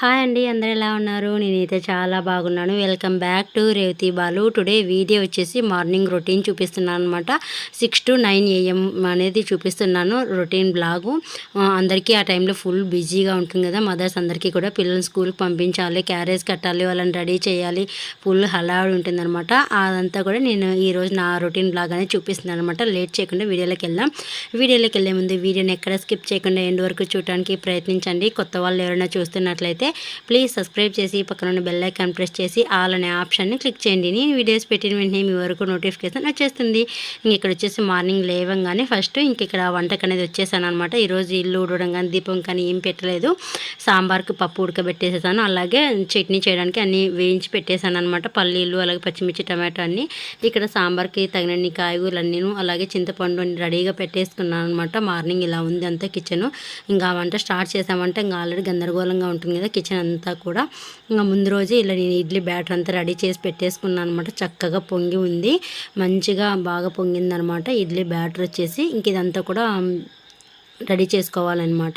Hi అండి అందరు ఎలా ఉన్నారు? నేనైతే చాలా బాగున్నాను. Welcome back to Revathi Balu today video వచ్చేసి మార్నింగ్ రొటీన్ చూపిస్తున్నాను అనమాట సిక్స్ టు నైన్ ఏఎం అనేది చూపిస్తున్నాను రొటీన్ బ్లాగు అందరికీ ఆ టైంలో ఫుల్ బిజీగా ఉంటుంది కదా. మదర్స్ అందరికీ కూడా పిల్లల్ని స్కూల్కి పంపించాలి క్యారేజ్ కట్టాలి వాళ్ళని రెడీ చేయాలి. ఫుల్ హడావుడి ఉంటుంది అనమాట అదంతా కూడా నేను ఈరోజు నా రొటీన్ బ్లాగ్ అనేది చూపిస్తున్నాను అనమాట లేట్ చేయకుండా వీడియోలోకి వెళ్దాం. వీడియోలోకి వెళ్ళే ముందు వీడియోని ఎక్కడ స్కిప్ చేయకుండా ఎండ్ వరకు చూడడానికి ప్రయత్నించండి. కొత్త వాళ్ళు ఎవరైనా చూస్తున్నట్లయితే ప్లీజ్ సబ్స్క్రైబ్ చేసి పక్కన ఉన్న బెల్ ఐకాన్ ప్రెస్ చేసి ఆల్ అనే ఆప్షన్ని క్లిక్ చేయండి. నేను వీడియోస్ పెట్టిన వెంటనే మీ వరకు నోటిఫికేషన్ వచ్చేస్తుంది. ఇంక ఇక్కడ వచ్చేసి మార్నింగ్ లేవంగానే ఫస్ట్ ఇంక ఇక్కడ వంటకు అనేది వచ్చేసాను అనమాట ఈరోజు ఇల్లు ఊడడం కానీ దీపం కానీ ఏం పెట్టలేదు. సాంబార్కి పప్పు ఉడకబెట్టేసేసాను. అలాగే చట్నీ చేయడానికి అన్నీ వేయించి పెట్టేశాను అనమాట పల్లీలు అలాగే పచ్చిమిర్చి టమాటో అన్నీ ఇక్కడ సాంబార్కి తగినన్ని కాయగూరలు అన్నీను అలాగే చింతపండు అన్ని రెడీగా పెట్టేసుకున్నాను అనమాట మార్నింగ్ ఇలా ఉంది అంతా కిచెన్ ఇంకా వంట స్టార్ట్ చేసామంటే ఇంకా ఆల్రెడీ గందరగోళంగా ఉంటుంది కదా కిచెన్ అంతా కూడా. ఇంకా ముందు రోజే ఇలా నేను ఇడ్లీ బ్యాటర్ అంతా రెడీ చేసి పెట్టేసుకున్నాను అనమాట చక్కగా పొంగి ఉంది. మంచిగా బాగా పొంగిందనమాట ఇడ్లీ బ్యాటర్ వచ్చేసి. ఇంక ఇదంతా కూడా రెడీ చేసుకోవాలన్నమాట.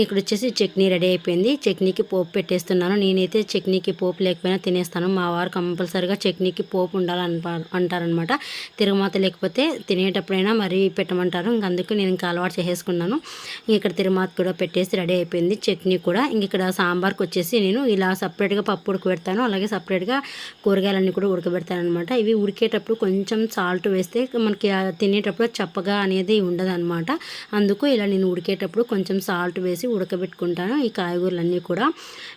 ఇక్కడ వచ్చేసి చట్నీ రెడీ అయిపోయింది. చట్నీకి పోపు పెట్టేస్తున్నాను. నేనైతే చట్నీకి పోపు లేకపోయినా తినేస్తాను. మా వారు కంపల్సరిగా చట్నీకి పోపు ఉండాలని అంటారనమాట తిరుమాత లేకపోతే తినేటప్పుడైనా మరీ పెట్టమంటారు. ఇంక అందుకు నేను ఇంకా అలవాటు చేసేసుకున్నాను. ఇక్కడ తిరుమాత కూడా పెట్టేసి రెడీ అయిపోయింది. చట్నీ కూడా. ఇంక ఇక్కడ సాంబార్కి వచ్చేసి నేను ఇలా సపరేట్గా పప్పు ఉడకబెడతాను. అలాగే సపరేట్గా కూరగాయలన్నీ కూడా ఉడకబెడతాను అనమాట ఇవి ఉడికేటప్పుడు కొంచెం సాల్ట్ వేస్తే మనకి తినేటప్పుడు చప్పగా అనేది ఉండదు అందుకు ఇలా నేను ఉడికేటప్పుడు కొంచెం సాల్ట్ వేసి ఉడకబెట్టుకుంటాను ఈ కాయగూరలన్నీ కూడా.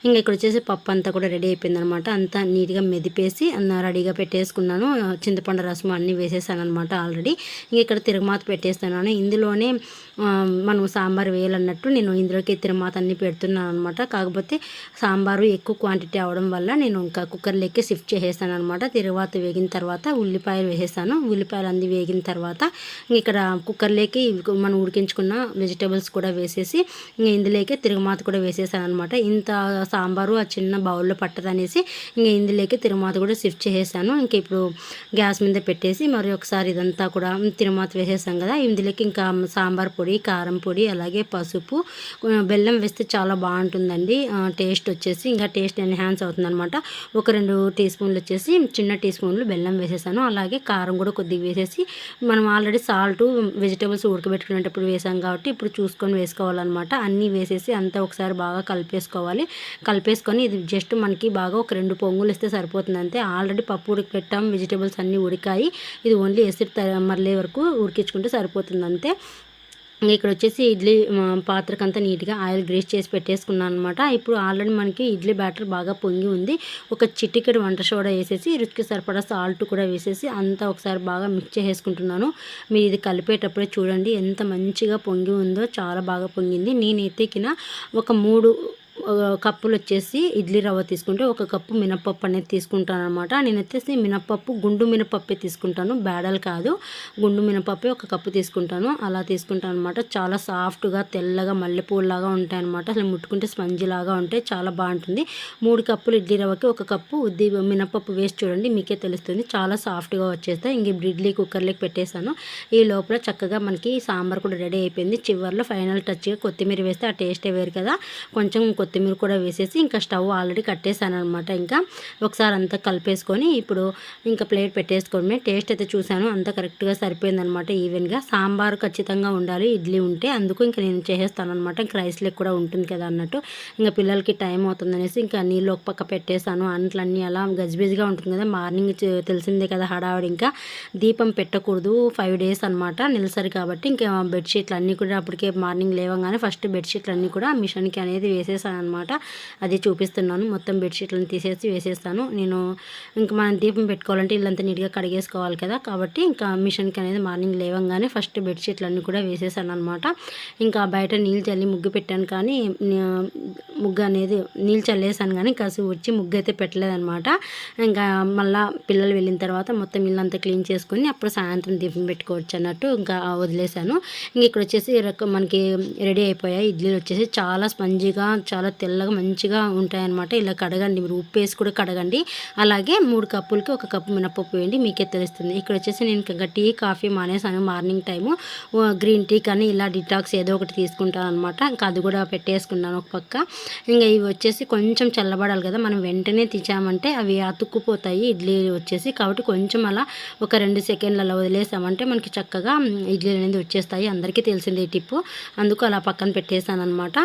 ఇంకా ఇక్కడ వచ్చేసి పప్పు అంతా కూడా రెడీ అయిపోయింది అనమాట అంతా నీట్గా మెదిపేసి రెడీగా పెట్టేసుకున్నాను. చింతపండు రసం అన్నీ వేసేసాను అనమాట ఆల్రెడీ. ఇంకా ఇక్కడ తిరుమాత పెట్టేస్తున్నాను. ఇందులోనే మనం సాంబార్ వేయాలన్నట్టు నేను ఇందులోకి తిరుమాత అన్నీ పెడుతున్నాను అనమాట కాకపోతే సాంబారు ఎక్కువ క్వాంటిటీ అవడం వల్ల నేను ఇంకా కుక్కర్లోకి షిఫ్ట్ చేసేసాను అనమాట తిరువాత వేగిన తర్వాత ఉల్లిపాయలు వేసేసాను. ఉల్లిపాయలు అన్నీ వేగిన తర్వాత ఇంక ఇక్కడ కుక్కర్లోకి మనం ఉడికించుకున్న వెజిటేబుల్స్ కూడా వేసేసి ఇంకా ఇందులోకి తిరుగుమాత కూడా వేసేసాను అనమాట ఇంత సాంబారు ఆ చిన్న బౌల్లో పట్టదనేసి ఇంక ఇందులోకి తిరుగుమాత కూడా షిఫ్ట్ చేసేసాను. ఇంక ఇప్పుడు గ్యాస్ మీద పెట్టేసి మరి ఒకసారి ఇదంతా కూడా తిరుమాత వేసేసాం కదా ఇందులోకి ఇంకా సాంబార్ పొడి కారం పొడి అలాగే పసుపు బెల్లం వేస్తే చాలా బాగుంటుందండి. టేస్ట్ వచ్చేసి ఇంకా టేస్ట్ ఎన్హాన్స్ అవుతుందనమాట ఒక రెండు టీ స్పూన్లు వచ్చేసి చిన్న టీ స్పూన్లు బెల్లం వేసేసాను. అలాగే కారం కూడా కొద్దిగా వేసేసి మనం ఆల్రెడీ సాల్ట్ వెజిటేబుల్స్ ఉడకబెట్టుకునేటప్పుడు వేసాం కాబట్టి ఇప్పుడు చూసుకొని వేసుకోవాలన్నమాట. అన్నీ వేసేసి అంతా ఒకసారి బాగా కలిపేసుకోవాలి. కలిపేసుకొని ఇది జస్ట్ మనకి బాగా ఒక రెండు పొంగులు ఇస్తే సరిపోతుంది అంతే. ఆల్రెడీ పప్పు ఉడికెట్టాం వెజిటేబుల్స్ అన్నీ ఉడికాయి. ఇది ఓన్లీ ఎసిడ్ మరలే వరకు ఉడికించుకుంటే సరిపోతుంది అంతే. ఇక్కడ వచ్చేసి ఇడ్లీ పాత్రకంతా నీట్గా ఆయిల్ గ్రీస్ చేసి పెట్టేసుకున్నాను అనమాట ఇప్పుడు ఆల్రెడీ మనకి ఇడ్లీ బ్యాటర్ బాగా పొంగి ఉంది. ఒక చిటికెడు వంట సోడా వేసేసి రుచికి సరిపడా సాల్ట్ కూడా వేసేసి అంతా ఒకసారి బాగా మిక్స్ చేసేసుకుంటున్నాను. మీరు ఇది కలిపేటప్పుడే చూడండి ఎంత మంచిగా పొంగి ఉందో చాలా బాగా పొంగింది. నేనైతే కిన ఒక మూడు కప్పులు వచ్చేసి ఇడ్లీ రవ్వ తీసుకుంటే ఒక కప్పు మినపప్పు అనేది తీసుకుంటాను అనమాట నేను వచ్చేసి మినపప్పు గుండు మినపప్పే తీసుకుంటాను. బేడలు కాదు. గుండు మినపప్పే ఒక కప్పు తీసుకుంటాను. అలా తీసుకుంటాను అనమాట చాలా సాఫ్ట్గా తెల్లగా మల్లెపూలలాగా ఉంటాయి అనమాట అసలు ముట్టుకుంటే స్పంజి లాగా ఉంటాయి. చాలా బాగుంటుంది. మూడు కప్పులు ఇడ్లీ రవ్వకి ఒక కప్పు ఉద్ది మినపప్పు వేసి చూడండి మీకే తెలుస్తుంది. చాలా సాఫ్ట్గా వచ్చేస్తాయి. ఇంక ఇడ్లీ కుక్కర్లోకి పెట్టేశాను. ఈ లోపల చక్కగా మనకి సాంబార్ కూడా రెడీ అయిపోయింది. చివరిలో ఫైనల్ టచ్గా కొత్తిమీర వేస్తే ఆ టేస్టే వేరు కదా. కొంచెం కొత్తిమీర కొత్తిమీర కూడా వేసేసి ఇంకా స్టవ్ ఆల్రెడీ కట్టేసాను అనమాట ఇంకా ఒకసారి అంతా కలిపేసుకొని ఇప్పుడు ఇంకా ప్లేట్ పెట్టేసుకోవడమే. టేస్ట్ అయితే చూశాను అంతా కరెక్ట్గా సరిపోయిందనమాట ఈవెన్గా సాంబార్ ఖచ్చితంగా ఉండాలి ఇడ్లీ ఉంటే అందుకు ఇంకా నేను చేసేస్తాను అనమాట ఇంకా రైస్లోకి కూడా ఉంటుంది కదా అన్నట్టు. ఇంకా పిల్లలకి టైం అవుతుందనేసి ఇంకా నీళ్ళు ఒక పక్క పెట్టేశాను. అంట్లన్నీ అలా గజిబిజిగా ఉంటుంది కదా మార్నింగ్ తెలిసిందే కదా హడావిడి. ఇంకా దీపం పెట్టకూడదు ఫైవ్ డేస్ అనమాట నెలసరి కాబట్టి. ఇంకా బెడ్షీట్లు అన్నీ కూడా అప్పటికే మార్నింగ్ లేవగానే ఫస్ట్ బెడ్షీట్లు అన్నీ కూడా మిషన్కి అనేది వేసేసాను అనమాట అది చూపిస్తున్నాను. మొత్తం బెడ్షీట్లను తీసేసి వేసేస్తాను. నేను ఇంకా మనం దీపం పెట్టుకోవాలంటే ఇల్లంతా నీట్గా కడిగేసుకోవాలి కదా. కాబట్టి ఇంకా మిషన్కి అనేది మార్నింగ్ లేవగానే ఫస్ట్ బెడ్షీట్లన్నీ కూడా వేసేసాను అనమాట ఇంకా బయట నీళ్ళు చల్లి ముగ్గు పెట్టాను కానీ ముగ్గు అనేది నీళ్ళు చల్లేసాను కానీ కాసి వచ్చి ముగ్గు అయితే పెట్టలేదనమాట ఇంకా మళ్ళీ పిల్లలు వెళ్ళిన తర్వాత మొత్తం ఇల్లంతా క్లీన్ చేసుకొని అప్పుడు సాయంత్రం దీపం పెట్టుకోవచ్చు అన్నట్టు ఇంకా వదిలేసాను. ఇంక ఇక్కడ వచ్చేసి మనకి రెడీ అయిపోయాయి ఇడ్లీలు వచ్చేసి చాలా స్పంజీగా చాలా చాలా తెల్లగా మంచిగా ఉంటాయన్నమాట. ఇలా కడగండి మీరు ఉప్పు వేసి కూడా కడగండి. అలాగే మూడు కప్పులకి ఒక కప్పు మినపప్పు వేయండి మీకే తెలుస్తుంది. ఇక్కడ వచ్చేసి నేను ఇంకా టీ కాఫీ మానేసాను మార్నింగ్ టైము. గ్రీన్ టీ కానీ ఇలా డిటాక్స్ ఏదో ఒకటి తీసుకుంటాను అనమాట ఇంకా అది కూడా పెట్టేసుకున్నాను ఒక పక్క. ఇంకా ఇవి వచ్చేసి కొంచెం చల్లబడాలి కదా మనం వెంటనే తీసామంటే అవి అతుక్కుపోతాయి ఇడ్లీ వచ్చేసి. కాబట్టి కొంచెం అలా ఒక రెండు సెకండ్లలో వదిలేసామంటే మనకి చక్కగా ఇడ్లీలు అనేది వచ్చేస్తాయి. అందరికీ తెలిసిందే టిప్పు. అందుకు అలా పక్కన పెట్టేసాను అనమాట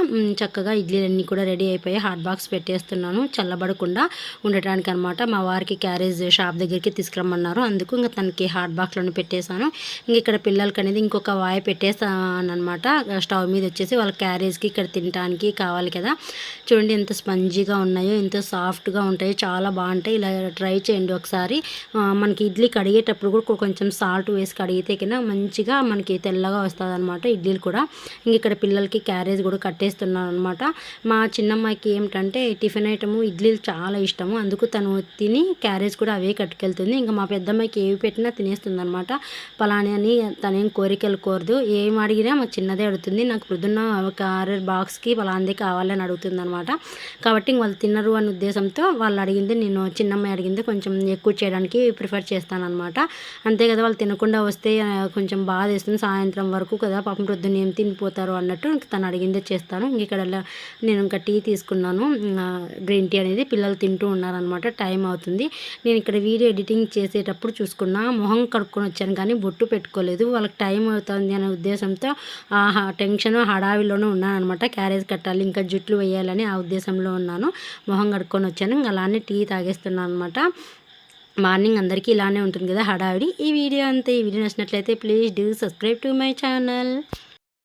చక్కగా ఇడ్లీలన్నీ కూడా రెడీ అయిపోయి హాట్ బాక్స్ పెట్టేస్తున్నాను. చల్లబడకుండా ఉండటానికి అనమాట మా వారికి క్యారేజ్ షాప్ దగ్గరికి తీసుకురమ్మన్నారు. అందుకు ఇంకా తనకి హాట్ బాక్స్లోనే పెట్టేశాను. ఇంక ఇక్కడ పిల్లలకి అనేది ఇంకొక వాయి పెట్టేసాను స్టవ్ మీద వచ్చేసి వాళ్ళ క్యారేజ్కి ఇక్కడ తినడానికి కావాలి కదా. చూడండి ఎంత స్పంజీగా ఉన్నాయో ఎంత సాఫ్ట్గా ఉంటాయో చాలా బాగుంటాయి. ఇలా ట్రై చేయండి ఒకసారి. మనకి ఇడ్లీ కడిగేటప్పుడు కూడా కొంచెం సాల్ట్ వేసి కడిగితే కింద మంచిగా మనకి తెల్లగా వస్తుంది అనమాట ఇడ్లీలు కూడా. ఇంక ఇక్కడ పిల్లలకి క్యారేజ్ కూడా కట్టేస్తున్నాను అనమాట మా మా చిన్నమ్మాయికి ఏమిటంటే టిఫిన్ ఐటము ఇడ్లీలు చాలా ఇష్టము. అందుకు తను తిని క్యారేజ్ కూడా అవే కట్టుకెళ్తుంది. ఇంకా మా పెద్దమ్మాయికి ఏవి పెట్టినా తినేస్తుంది అనమాట పలాని అని తనేం కోరికలు కోరదు. ఏం అడిగినా మా చిన్నదే అడుగుతుంది. నాకు పొద్దున్న ఒక ఆరు బాక్స్కి పలాంది కావాలని అడుగుతుంది అనమాట కాబట్టి వాళ్ళు తినరు అనే ఉద్దేశంతో వాళ్ళు అడిగింది నేను చిన్నమ్మాయి అడిగింది కొంచెం ఎక్కువ చేయడానికి ప్రిఫర్ చేస్తానమాట అంతే కదా వాళ్ళు తినకుండా వస్తే కొంచెం బాధ వేస్తుంది. సాయంత్రం వరకు కదా పాపం పొద్దున్న ఏం తినిపోతారు అన్నట్టు తను అడిగిందే చేస్తాను. ఇంక ఇక్కడ నేను ఇంకా టీ తీసుకున్నాను. గ్రీన్ టీ అనేది పిల్లలు తింటూ ఉన్నారనమాట టైం అవుతుంది. నేను ఇక్కడ వీడియో ఎడిటింగ్ చేసేటప్పుడు చూసుకున్నా మొహం కడుక్కొని వచ్చాను కానీ బొట్టు పెట్టుకోలేదు. వాళ్ళకి టైం అవుతుంది అనే ఉద్దేశంతో ఆ టెన్షన్ హడావిలోనే ఉన్నాను అనమాట క్యారేజ్ కట్టాలి ఇంకా జుట్లు వేయాలని ఆ ఉద్దేశంలో ఉన్నాను. మొహం కడుక్కొని వచ్చాను. ఇంకా అలానే టీ తాగేస్తున్నాను అనమాట మార్నింగ్ అందరికీ ఇలానే ఉంటుంది కదా హడావిడి. ఈ వీడియో అంతే. ఈ వీడియో నచ్చినట్లయితే please do subscribe to my channel